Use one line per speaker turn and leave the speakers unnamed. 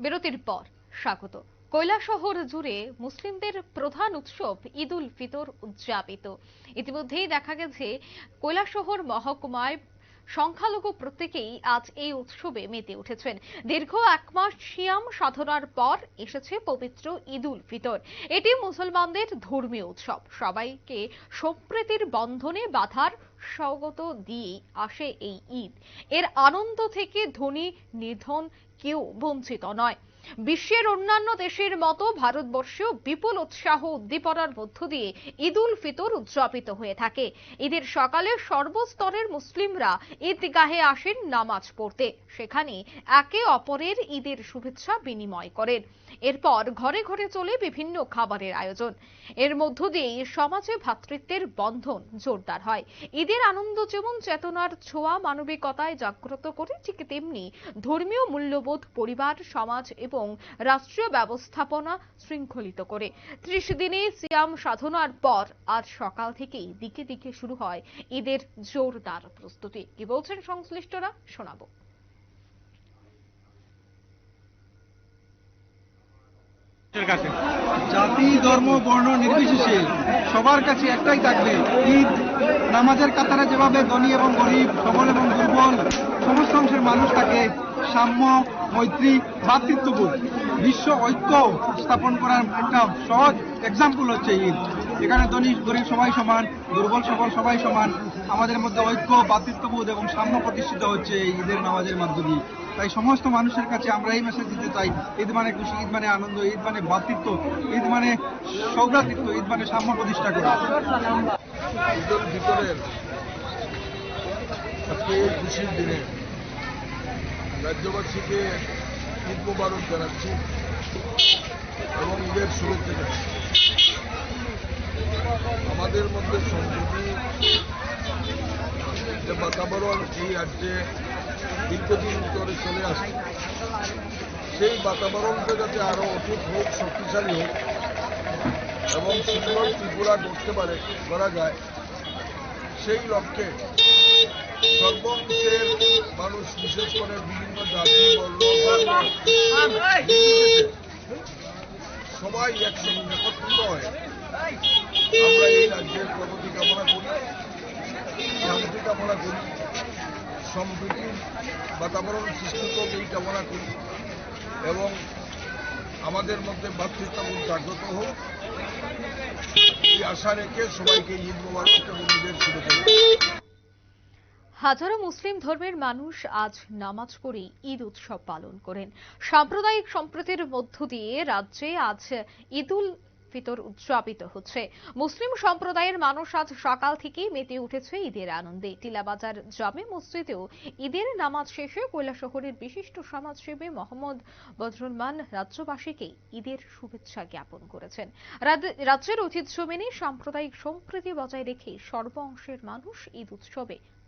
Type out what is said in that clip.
বিরতির পর স্বাগত। কৈলাসহর জুড়ে মুসলিমদের প্রধান উৎসব ঈদ উল ফিতর উদযাপিত। ইতিমধ্যেই দেখা গেছে, কৈলাসহর মহকুমায় সংখ্যালঘু প্রত্যেকেই আজ এই উৎসবে মেতে উঠেছেন। দীর্ঘ এক মাস সিয়াম সাধনার পর এসেছে পবিত্র ঈদ উল ফিতর। এটি মুসলমানদের ধর্মীয় উৎসব। সবাইকে সম্প্রীতির বন্ধনে বাধার স্বাগত দিয়েই আসে এই ঈদ। এর আনন্দ থেকে ধনী নিধন কেউ বঞ্চিত নয়। বিশ্বের অন্যান্য দেশের মতো ভারতবর্ষেও বিপুল উৎসাহ উদ্দীপনার মধ্য দিয়ে ঈদ উল ফিতর উদযাপিত হয়ে থাকে। ঈদের সকালে সর্বস্তরের মুসলিমরা ঈদগাহে আসেন নামাজ পড়তে। সেখানে একে অপরের ঈদের শুভেচ্ছা বিনিময় করেন। এরপর ঘরে ঘরে চলে বিভিন্ন খাবারের আয়োজন। এর মধ্য দিয়ে সমাজে ভ্রাতৃত্বের বন্ধন জোরদার হয়। ঈদের আনন্দ যেমন চেতনার ছোঁয়া মানবিকতায় জাগ্রত করে, ঠিক তেমনি ধর্মীয় মূল্যবোধ পরিবার, সমাজ এবং রাষ্ট্রীয় ব্যবস্থাপনা শৃঙ্খলিত করে। ত্রিশ দিনে সিয়াম সাধনার পর আজ সকাল থেকেই দিকে দিকে শুরু হয় ঈদের জোরদার প্রস্তুতি। কি বলছেন সংশ্লিষ্টরা? শোনাবো।
জাতি, ধর্ম, বর্ণ নির্বিশেষে সবার কাছে একটাই থাকবে, ঈদ। নামাজের কাতারে যেভাবে ধনী এবং গরিব, সবল এবং দুর্বল, সমস্ত অংশের মানুষ থাকে সাম্য, মৈত্রী, ভ্রাতৃত্ববোধ। বিশ্ব ঐক্য স্থাপন করার একটা সহজ এক্সাম্পল হচ্ছে ঈদ। এখানে ধনী, গরিব সবাই সমান, দুর্বল সবল সবাই সমান। আমাদের মধ্যে ঐক্য, ভ্রাতৃত্ববোধ এবং সাম্য প্রতিষ্ঠিত হচ্ছে এই ঈদের নামাজের মধ্য দিয়ে। তাই সমস্ত মানুষের কাছে আমরা এই মেসেজ দিতে চাই, ঈদ মানে খুশি, ঈদ মানে আনন্দ, ঈদ মানে ভ্রাতৃত্ব, ঈদ মানে সৌভ্রাতৃত্ব, ঈদ মানে সাম্য প্রতিষ্ঠা করা।
ঈদের আজকে খুশির দিনে রাজ্যবাসীকে ঈদ মোবারক জানাচ্ছি এবং ঈদের শুভেচ্ছা জানাচ্ছি। আমাদের মধ্যে সম্প্রতি যে বাতাবরণ এই রাজ্যে দীর্ঘদিন ধরে চলে আসছে, সেই বাতাবরণটা যাতে আরও অটুট হোক, শক্তিশালী হোক এবং সুন্দর ত্রিপুরা করতে পারে করা যায়, সেই লক্ষ্যে সর্বংশের বিশেষ সবাই একসঙ্গে একত্রিত হয় রাজ্যের প্রগতি কামনা করি, শান্তি কামনা করি সম্প্রীতির বাতাবরণ সৃষ্টি হোক এই কামনা করি এবং আমাদের মধ্যে ভাতৃত্ববোধ জাগ্রত হোক এই আশা রেখে সবাইকে ঈদ মোবারক এবং ঈদের শুভেচ্ছা।
হাজারো মুসলিম ধর্মের মানুষ আজ নামাজ পড়ে ঈদ উৎসব পালন করেন। সাম্প্রদায়িক সম্প্রীতির মধ্য দিয়ে রাজ্যে আজ ঈদুল ফিতর উদযাপিত হচ্ছে। মুসলিম সম্প্রদায়ের মানুষ আজ সকাল থেকেই মেতে উঠেছে ঈদের আনন্দে। টিলাবাজার জামে মসজিদেও ঈদের নামাজ শেষে কৈলাসহরের বিশিষ্ট সমাজসেবী মোহাম্মদ বদরুলমান রাজ্যবাসীকে ঈদের শুভেচ্ছা জ্ঞাপন করেছেন। রাজ্যের ঐতিহ্য মেনে সাম্প্রদায়িক সম্প্রীতি বজায় রেখে সর্ব অংশের মানুষ ঈদ উৎসবে